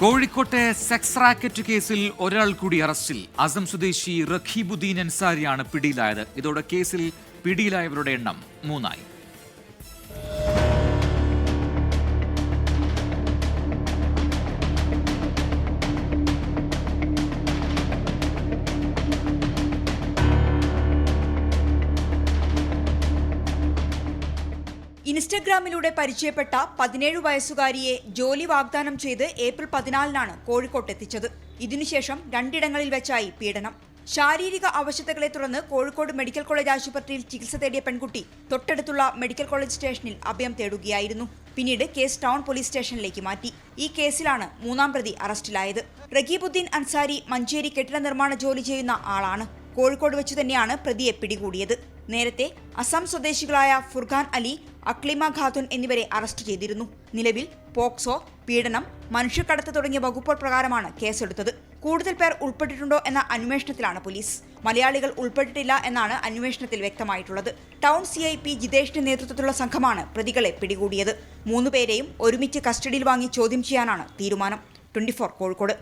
കോഴിക്കോട്ടെ sex racket കേസിൽ ഒരാൾ കൂടി അറസ്റ്റിൽ. അസം സ്വദേശി റഖീബുദ്ദീൻ അൻസാരിയാണ് പിടിയിലായത്. ഇതോടെ കേസിൽ പിടിയിലായവരുടെ എണ്ണം മൂന്നായി. ഇൻസ്റ്റഗ്രാമിലൂടെ പരിചയപ്പെട്ട പതിനേഴ് വയസ്സുകാരിയെ ജോലി വാഗ്ദാനം ചെയ്ത് ഏപ്രിൽ പതിനാലിനാണ് കോഴിക്കോട്ട് എത്തിച്ചത്. ഇതിനുശേഷം രണ്ടിടങ്ങളിൽ വെച്ചായി പീഡനം. ശാരീരിക അവശതകളെ തുടർന്ന് കോഴിക്കോട് മെഡിക്കൽ കോളേജ് ആശുപത്രിയിൽ ചികിത്സ തേടിയ പെൺകുട്ടി തൊട്ടടുത്തുള്ള മെഡിക്കൽ കോളേജ് സ്റ്റേഷനിൽ അഭയം തേടുകയായിരുന്നു. പിന്നീട് കേസ് ടൗൺ പോലീസ് സ്റ്റേഷനിലേക്ക് മാറ്റി. ഈ കേസിലാണ് മൂന്നാം പ്രതി അറസ്റ്റിലായത്. റഗീബുദ്ദീൻ അൻസാരി മഞ്ചേരി കെട്ടിട നിർമ്മാണ ജോലി ചെയ്യുന്ന ആളാണ്. കോഴിക്കോട് വെച്ച് തന്നെയാണ് പ്രതിയെ പിടികൂടിയത്. നേരത്തെ അസം സ്വദേശികളായ ഫുർഖാൻ അലി അക്ലിമ ഖാത്തുൻ എന്നിവരെ അറസ്റ്റ് ചെയ്തിരുന്നു. നിലവിൽ പോക്സോ പീഡനം മനുഷ്യക്കടത്ത് തുടങ്ങിയ വകുപ്പുകൾ പ്രകാരമാണ് കേസെടുത്തത്. കൂടുതൽ പേർ ഉൾപ്പെട്ടിട്ടുണ്ടോ എന്ന അന്വേഷണത്തിലാണ് പോലീസ്. മലയാളികൾ ഉൾപ്പെട്ടിട്ടില്ല എന്നാണ് അന്വേഷണത്തിൽ വ്യക്തമായിട്ടുള്ളത്. ടൗൺ സി ഐ പി ജിതേഷിന്റെ നേതൃത്വത്തിലുള്ള സംഘമാണ് പ്രതികളെ പിടികൂടിയത്. മൂന്നുപേരെയും ഒരുമിച്ച് കസ്റ്റഡിയിൽ വാങ്ങി ചോദ്യം ചെയ്യാനാണ് തീരുമാനം. ട്വന്റി കോഴിക്കോട്.